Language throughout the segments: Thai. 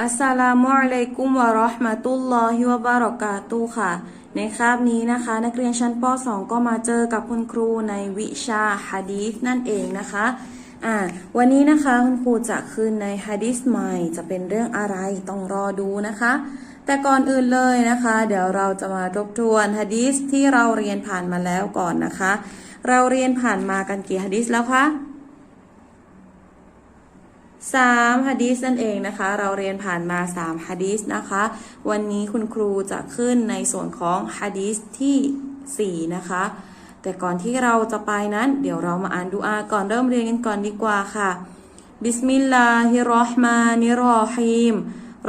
อัสสลามุอะลัยกุมวะเราะห์มะตุลลอฮิวะบารอกาตุค่ะ ในคาบนี้นะคะ นักเรียนชั้นป .2 ก็มาเจอกับคุณครูในวิชาฮะดีษนั่นเองนะคะอ่าวันนี้นะคะคุณครูจะคืนในฮะดีษใหม่จะเป็นเรื่องอะไรต้องรอดูนะคะ แต่ก่อนอื่นเลยนะคะ เดี๋ยวเราจะมาทบทวนฮะดีษที่เราเรียนผ่านมาแล้วก่อนนะคะ เราเรียนผ่านมากันกี่ฮะดีษแล้วคะ สามฮะดีสนั่นเองนะคะ เราเรียนผ่านมาสามฮะดีสนะคะ วันนี้คุณครูจะขึ้นในส่วนของฮะดีสที่สี่นะคะ แต่ก่อนที่เราจะไปนั้น เดี๋ยวเรามาอ่านดูอาก่อนเริ่มเรียนกันก่อนดีกว่าค่ะบิสมิลลาฮิรราะห์มานิรเรฮีม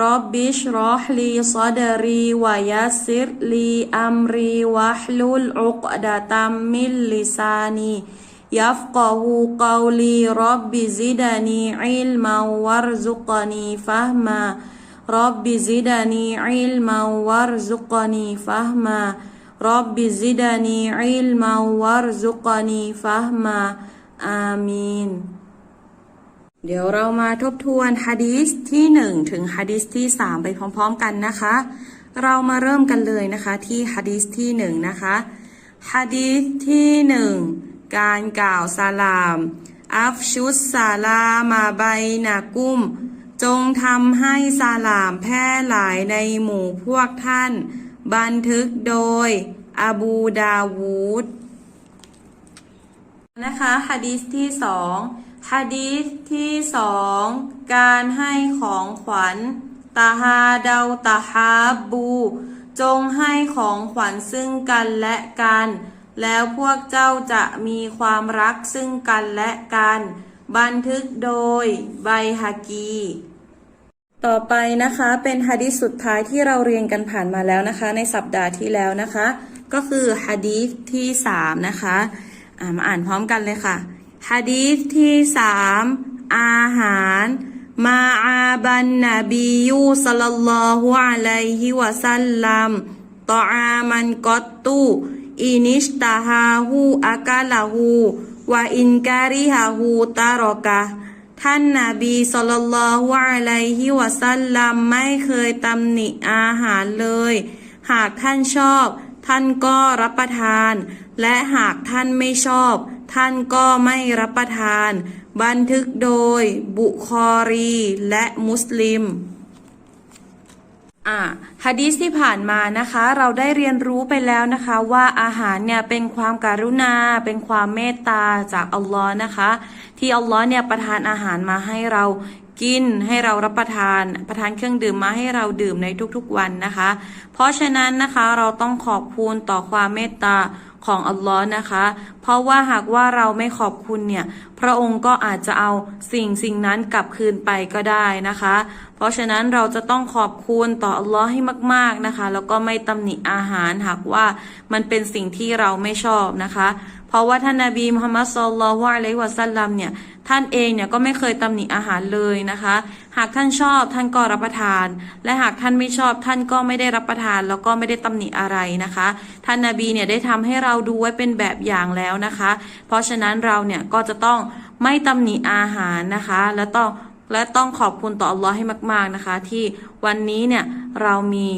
รับบิชรอฮลีซอดรีวะยัสซิรลีอัมรีวะฮลุลอุกดะตัมมิลลิซานี يفقه قولي رب زدني علما وارزقني فهما رب زدني علما وارزقني فهما رب زدني علما وارزقني فهما آمين เดี๋ยวเรามาทบทวนฮะดีสที่ 1 ถึงฮะดีสที่ 3 ไปพร้อมๆกันนะคะ เรามาเริ่มกันเลยนะคะที่ฮะดีสที่ 1 นะคะฮะดีสที่ 1 การกล่าวสลาม อัฟชุสสาลามาไบนากุมจงทำให้สลามแพร่หลายในหมู่พวกท่าน บันทึกโดยอบูดาวูดนะคะฮะดีษที่สองฮะดีษที่สองการให้ของขวัญตาฮาเดาตาฮาบู จงให้ของขวัญซึ่งกันและกัน แล้วพวกเจ้าจะมีความรักซึ่งกันและกัน บันทึกโดยไบฮากี ต่อไปนะคะเป็นฮะดีษสุดท้ายที่เราเรียนกันผ่านมาแล้วนะคะ ในสัปดาห์ที่แล้วนะคะ ก็คือฮะดีษที่สามนะคะมาอ่านพร้อมกันเลยค่ะฮะดีษที่สามอาหารมาอาบันนบียูสัลลัลลอฮุอะลัยฮิวะสัลลัมตออามันกอตตู อินิชตาฮาฮูอากาลาฮูวะอินการิฮาฮูตารอกะท่านนาบีศ็อลลัลลอฮุอะลัยฮิวะซัลลัมไม่เคยตำหนิอาหารเลย หากท่านชอบ ท่านก็รับประทาน และหากท่านไม่ชอบ ท่านก็ไม่รับประทาน บันทึกโดย บุคอรีและมุสลิม อ่าฮะดีสที่ผ่านมานะคะ เราได้เรียนรู้ไปแล้วนะคะว่าอาหารเนี่ยเป็นความการุณา เป็นความเมตตาจากอัลลอฮ์นะคะ ที่อัลลอฮ์เนี่ยประทานอาหารมาให้เรากินให้เรารับประทาน ประทานเครื่องดื่มมาให้เราดื่มในทุกๆวันนะคะ เพราะฉะนั้นนะคะเราต้องขอบคุณต่อความเมตตาของอัลลอฮ์นะคะ ราะว่าหากว่าเราไม่ขอบคุณเนี่ย พระองค์ก็อาจจะเอาสิ่งสิ่งนั้นกลับคืนไปก็ได้นะคะ เพราะฉะนั้นเราจะต้องขอบคุณต่ออัลลอฮ์ให้มาก ๆนะคะ แล้วก็ไม่ตำหนิอาหารหากว่ามันเป็นสิ่งที่เราไม่ชอบนะคะ เพราะว่าท่านนาบีมุฮัมมัดสุลลัลวะอะลัยฮิวะสัลลัมเนี่ยท่านเองเนี่ยก็ไม่เคยตำหนิอาหารเลยนะคะ หากท่านชอบท่านก็รับประทาน และหากท่านไม่ชอบท่านก็ไม่ได้รับประทาน แล้วก็ไม่ได้ตำหนิอะไรนะคะ ท่านนาบีเนี่ยได้ทำให้เราดูไว้เป็นแบบอย่างแล้วนะคะ เพราะฉะนั้นเราเนี่ยก็จะต้องไม่ตำหนิอาหารนะคะ และต้องและต้องขอบคุณต่ออัลลอฮ์ให้มาก ๆนะคะ ที่ วันนี้เนี่ยเรามี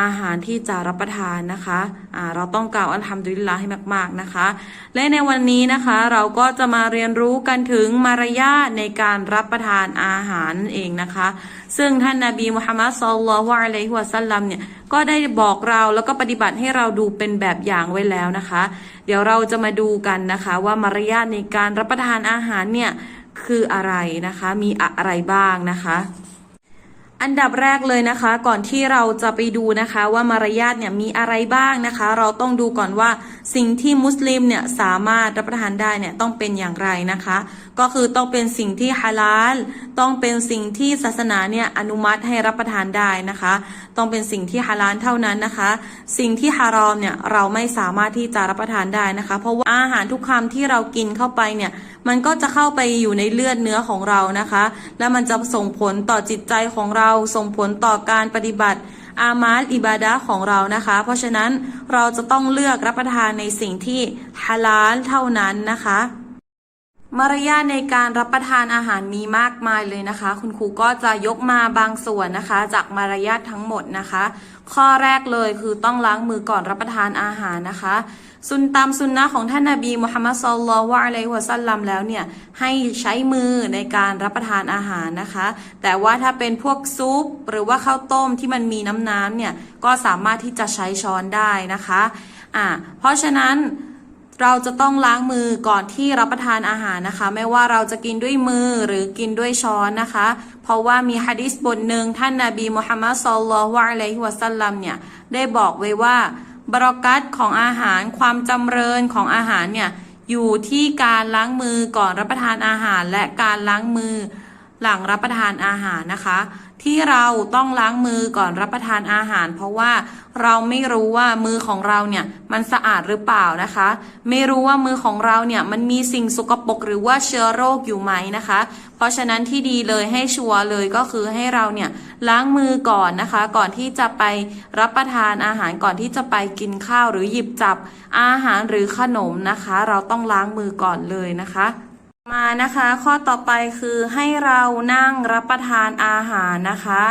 อาหารที่จะรับประทานนะคะอ่าเราต้องกล่าวอัลฮัมดุลิลลาให้มากๆนะคะ และในวันนี้นะคะเราก็จะมาเรียนรู้กันถึงมารยาทในการรับประทานอาหารเองนะคะ ซึ่งท่านนาบีมุฮัมมัดสุลลัลวะอะลัยฮิวะสัลลัมเนี่ยก็ได้บอกเราแล้วก็ปฏิบัติให้เราดูเป็นแบบอย่างไว้แล้วนะคะ เดี๋ยวเราจะมาดูกันนะคะว่ามารยาทในการรับประทานอาหารเนี่ยคืออะไรนะคะ มีอะไรบ้างนะคะ อันดับแรกเลยนะคะ ก่อนที่เราจะไปดูนะคะว่ามารยาทเนี่ยมีอะไรบ้างนะคะ เราต้องดูก่อนว่าสิ่งที่มุสลิมเนี่ยสามารถรับประทานได้เนี่ยต้องเป็นอย่างไรนะคะ ก็คือต้องเป็นสิ่งที่ฮาลาล ต้องเป็นสิ่งที่ศาสนาเนี่ยอนุมัติให้รับประทานได้นะคะ ต้องเป็นสิ่งที่ฮาลาลเท่านั้นนะคะ สิ่งที่ฮารอมเนี่ยเราไม่สามารถที่จะรับประทานได้นะคะ เพราะว่าอาหารทุกคำที่เรากินเข้าไปเนี่ยมันก็จะเข้าไปอยู่ในเลือดเนื้อของเรานะคะ และมันจะส่งผลต่อจิตใจของเรา ส่งผลต่อการปฏิบัติอามาลอิบาดะห์ของเรานะคะ เพราะฉะนั้นเราจะต้องเลือกรับประทานในสิ่งที่ฮาลาลเท่านั้นนะคะ มารยาทในการรับประทานอาหารมีมากมายเลยนะคะ คุณครูก็จะยกมาบางส่วนนะคะ จากมารยาททั้งหมดนะคะ ข้อแรกเลยคือต้องล้างมือก่อนรับประทานอาหารนะคะ สุนตามสุนนะของท่านนาบีมุฮัมมัดศ็อลลัลลอฮุอะลัยฮิวะซัลลัมแล้วเนี่ยให้ใช้มือในการรับประทานอาหารนะคะ แต่ว่าถ้าเป็นพวกซุปหรือว่าข้าวต้มที่มันมีน้ำน้ำเนี่ยก็สามารถที่จะใช้ช้อนได้นะคะอ่าเพราะฉะนั้น เราจะต้องล้างมือก่อนที่รับประทานอาหารนะคะ ไม่ว่าเราจะกินด้วยมือหรือกินด้วยช้อนนะคะ เพราะว่ามีฮะดิษบทหนึ่งท่านนาบีมุฮัมมัดศ็อลลัลลอฮุอะลัยฮิวะซัลลัมเนี่ยได้บอกไว้ว่าบรอกัตของอาหารความจำเริญของอาหารเนี่ยอยู่ที่การล้างมือก่อนรับประทานอาหารและการล้างมือหลังรับประทานอาหารนะคะ ที่เราต้องล้างมือก่อนรับประทานอาหาร เพราะว่าเราไม่รู้ว่ามือของเราเนี่ยมันสะอาดหรือเปล่านะคะ ไม่รู้ว่ามือของเราเนี่ยมันมีสิ่งสกปรกหรือว่าเชื้อโรคอยู่ไหมนะคะ เพราะฉะนั้นที่ดีเลยให้ชัวร์เลยก็คือให้เราเนี่ยล้างมือก่อนนะคะ ก่อนที่จะไปรับประทานอาหารก่อนที่จะไปกินข้าวหรือหยิบจับอาหารหรือขนมนะคะ เราต้องล้างมือก่อนเลยนะคะ มานะคะ ข้อต่อไปคือให้เรานั่งรับประทานอาหารนะคะ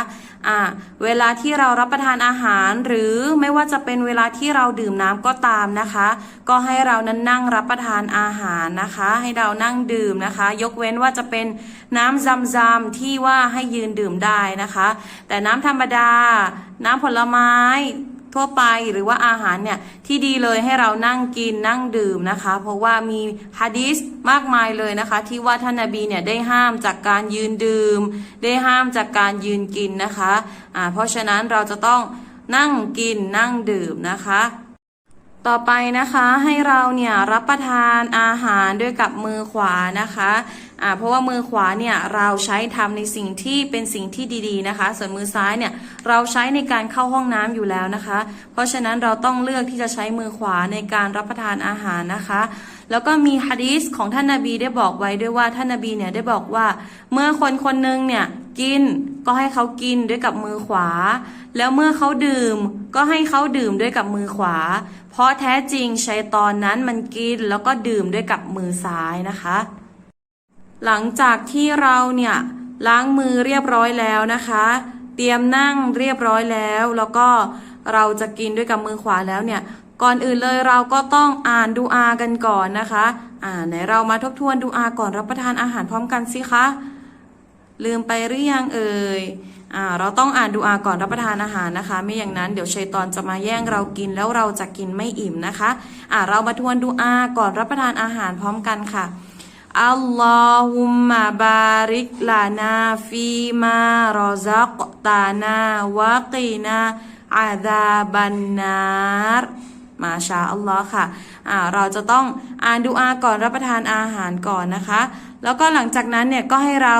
อ่าเวลาที่เรารับประทานอาหารหรือไม่ว่าจะเป็นเวลาที่เราดื่มน้ำก็ตามนะคะ ก็ให้เรานั้นนั่งรับประทานอาหารนะคะ ให้เรานั่งดื่มนะคะ ยกเว้นว่าจะเป็นน้ำซำซำที่ว่าให้ยืนดื่มได้นะคะ แต่น้ำธรรมดา น้ำผลไม้ ทั่วไปหรือว่าอาหารเนี่ยที่ดีเลยให้เรานั่งกินนั่งดื่มนะคะ เพราะว่ามีฮะดีษมากมายเลยนะคะ ที่ว่าท่านนาบีเนี่ยได้ห้ามจากการยืนดื่ม ได้ห้ามจากการยืนกินนะคะอ่าเพราะฉะนั้นเราจะต้องนั่งกินนั่งดื่มนะคะ ต่อไปนะคะให้เราเนี่ยรับประทานอาหารด้วยกับมือขวานะคะ อ่าเพราะว่ามือขวาเนี่ยเราใช้ทำในสิ่งที่เป็นสิ่งที่ดีๆนะคะ ส่วนมือซ้ายเนี่ยเราใช้ในการเข้าห้องน้ำอยู่แล้วนะคะ เพราะฉะนั้นเราต้องเลือกที่จะใช้มือขวาในการรับประทานอาหารนะคะ แล้วก็มีฮะดีษของท่านนาบีได้บอกไว้ด้วยว่าท่านนาบีเนี่ยได้บอกว่า เมื่อคนคนหนึงเนี่ยกินก็ให้เขากินด้วยกับมือขวา แล้วเมื่อเขาดื่มก็ให้เขาดื่มด้วยกับมือขวา เพราะแท้จริงชัยตอนนั้นมันกินแล้วก็ดื่มด้วยกับมือซ้ายนะคะ หลังจากที่เราเนี่ยล้างมือเรียบร้อยแล้วนะคะ เตรียมนั่งเรียบร้อยแล้ว แล้วก็เราจะกินด้วยกับมือขวาแล้วเนี่ย ก่อนอื่นเลยเราก็ต้องอ่านดูอากันก่อนนะคะ อ่าไหนเรามาทบทวนดูอาก่อนรับประทานอาหารพร้อมกันสิคะ ลืมไปหรือยังเอ่ย อ่า เราต้องอ่านดูอาก่อนรับประทานอาหารนะคะ ไม่อย่างนั้นเดี๋ยวชัยตอนจะมาแย่งเรากินแล้วเราจะกินไม่อิ่มนะคะ อ่าเรามาทวนดูอาก่อนรับประทานอาหารพร้อมกันค่ะ อัลลอฮุมมะบาริกลานาฟีมารอซักตานาวะกีนาอาดาบันนารมาชาอัลลอฮ์ค่ะอ่าเราจะต้องอ่านดูอาก่อนรับประทานอาหารก่อนนะคะ แล้วก็หลังจากนั้นเนี่ยก็ให้เรา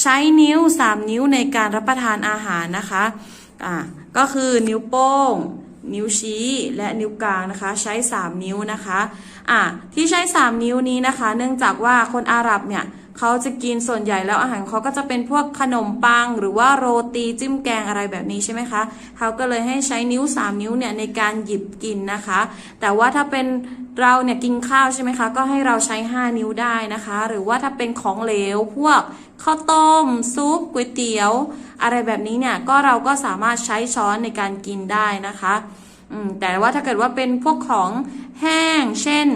ใช้นิ้ว 3 นิ้วในการรับประทานอาหารนะคะอ่าก็คือนิ้วโป้ง นิ้วชี้และนิ้วกลางนะคะ ใช้ 3 นิ้วนะคะอะที่ใช้ 3 นิ้วนี้นะคะ เนื่องจากว่าคนอาหรับเนี่ยเขาจะกินส่วนใหญ่แล้วอาหารเขาก็จะเป็นพวกขนมปัง หรือว่าโรตีจิ้มแกงอะไรแบบนี้ใช่ไหมคะเขาก็เลยให้ใช้นิ้ว 3 นิ้วเนี่ยในการหยิบกินนะคะ แต่ว่าถ้าเป็นเราเนี่ยกินข้าวใช่ไหมคะ ก็ให้เราใช้ 5 นิ้วได้นะคะ หรือว่าถ้าเป็นของเหลวพวกข้าวต้มซุปก๋วยเตี๋ยว อะไรแบบนี้เนี่ยก็เราก็สามารถใช้ช้อนในการกินได้นะคะ แต่ว่าถ้าเกิดว่าเป็นพวกของแห้ง เช่น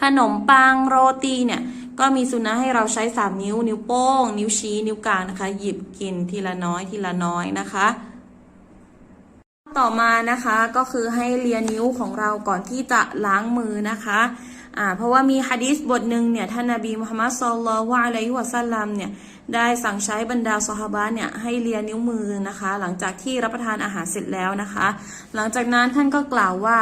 ขนมปังโรตีเนี่ย ก็มีสุนะให้เราใช้ 3 นิ้ว นิ้วโป้ง นิ้วชี้ นิ้วกลางนะคะ หยิบกินทีละน้อยทีละน้อยนะคะต่อมานะคะก็คือให้เลียนิ้วของเราก่อนที่จะล้างมือนะคะ อ่าเพราะว่ามีฮะดีษบทหนึ่งเนี่ยท่านนาบีมุฮัมมัดศ็อลลัลลอฮุอะลัยฮิวะซัลลัมเนี่ยได้สั่งใช้บรรดาซอฮาบะเนี่ยให้เลียนิ้วมือนะคะ หลังจากที่รับประทานอาหารเสร็จแล้วนะคะ หลังจากนั้นท่านก็กล่าวว่า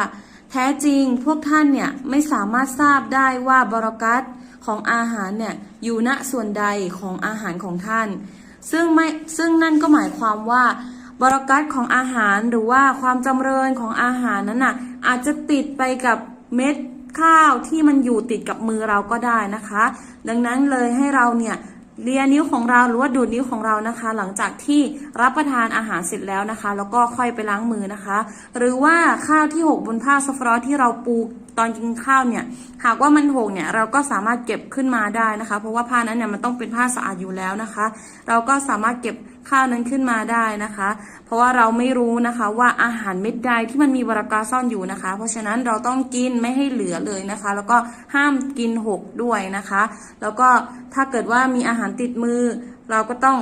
แท้จริงพวกท่านเนี่ยไม่สามารถทราบได้ว่าบรอกัตของอาหารเนี่ยอยู่ณส่วนใดของอาหารของท่าน ซึ่งไม่ซึ่งนั่นก็หมายความว่าบรอกัตของอาหารหรือว่าความจำเริญของอาหารนั้นน่ะอาจจะติดไปกับเม็ด ข้าวที่มันอยู่ติดกับมือเราก็ได้นะคะ ดังนั้นเลยให้เราเนี่ยเลียนิ้วของเราหรือว่าดูดนิ้วของเรานะคะ หลังจากที่รับประทานอาหารเสร็จแล้วนะคะ แล้วก็ค่อยไปล้างมือนะคะ หรือว่าข้าวที่หกบนผ้าซัฟรอที่เราปู ตอนกินข้าวเนี่ยหากว่ามันหกเนี่ยเราก็สามารถเก็บขึ้นมาได้นะคะ เพราะว่าผ้านั้นเนี่ยมันต้องเป็นผ้าสะอาดอยู่แล้วนะคะ เราก็สามารถเก็บข้าวนั้นขึ้นมาได้นะคะ เพราะว่าเราไม่รู้นะคะว่าอาหารเม็ดใดที่มันมีบรากาซ่อนอยู่นะคะ เพราะฉะนั้นเราต้องกินไม่ให้เหลือเลยนะคะ แล้วก็ห้ามกินหกด้วยนะคะ แล้วก็ถ้าเกิดว่ามีอาหารติดมือ เราก็ต้อง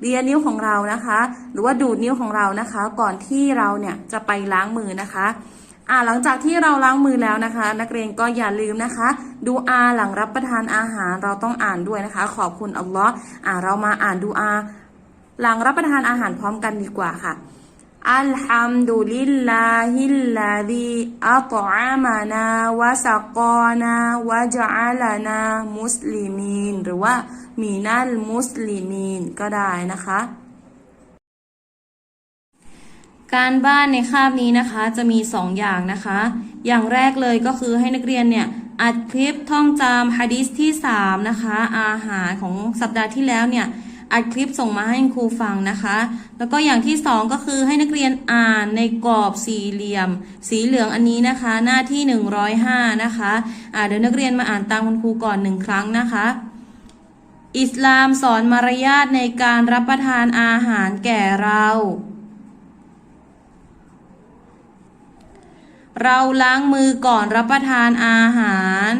เลียนิ้วของเรานะคะ หรือว่าดูดนิ้วของเรานะคะ ก่อนที่เราเนี่ยจะไปล้างมือนะคะ อ่าหลังจากที่เราล้างมือแล้วนะคะ นักเรียนก็อย่าลืมนะคะ ดูอาหลังรับประทานอาหารเราต้องอ่านด้วยนะคะ ขอบคุณอัลลอฮ์อ่าเรามาอ่านดูอาหลังรับประทานอาหารพร้อมกันดีกว่าค่ะอัลฮัมดุลิลลาฮิลลาดีอัตอะมานา วะสกอานาวะจอะลานา มุสลิมีน หรือว่ามีนัลมุสลิมีน ก็ได้นะคะ การบ้านในคาบนี้นะคะจะมี 2 อย่างนะคะ อย่างแรกเลยก็คือให้นักเรียนเนี่ยอัดคลิปท่องจำฮะดิษที่ 3 นะคะ อาหารของสัปดาห์ที่แล้วเนี่ยอัดคลิปส่งมาให้ครูฟังนะคะ แล้วก็อย่างที่ 2 ก็คือให้นักเรียนอ่านในกรอบสี่เหลี่ยม สีเหลืองอันนี้นะคะ หน้าที่ 105 นะคะอ่าเดี๋ยวนักเรียนมาอ่านตามคุณครูก่อนหนึ่งครั้งนะคะ อิสลามสอนมารยาทในการรับประทานอาหารแก่เรา เราล้างมือก่อนรับประทานอาหาร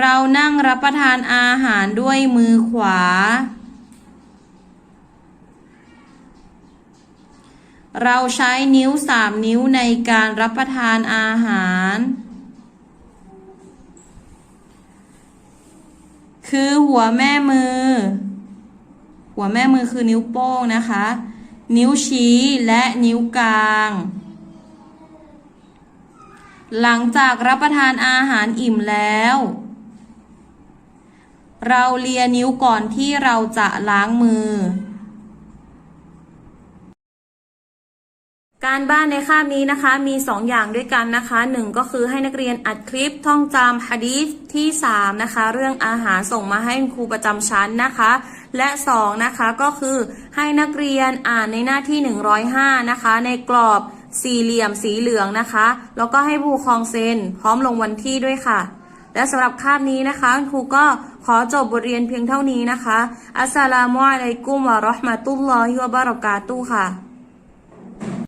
เรานั่งรับประทานอาหารด้วยมือขวา เราใช้นิ้วสามนิ้วในการรับประทานอาหาร คือหัวแม่มือ หัวแม่มือคือนิ้วโป้งนะคะ นิ้วชี้และนิ้วกลาง หลังจากรับประทานอาหารอิ่มแล้ว เราเลียนิ้วก่อนที่เราจะล้างมือ การบ้านในคาบนี้นะคะมี 2 อย่างด้วยกันนะคะหนึ่งก็คือให้นักเรียนอัดคลิปท่องจำฮะดีษที่ 3 นะคะ เรื่องอาหารส่งมาให้ครูประจำชั้นนะคะ และ 2 นะคะก็คือให้นักเรียนอ่านในหน้าที่ 105 นะคะ ในกรอบสี่เหลี่ยมสีเหลืองนะคะ แล้วก็ให้ผู้ครองเซ็นพร้อมลงวันที่ด้วยค่ะ และสำหรับคาบนี้นะคะครูก็ขอจบบทเรียนเพียงเท่านี้นะคะ อัสสลามุอะลัยกุมวะราะห์มะตุลลอฮิวะบะเราะกาตุฮ์ค่ะ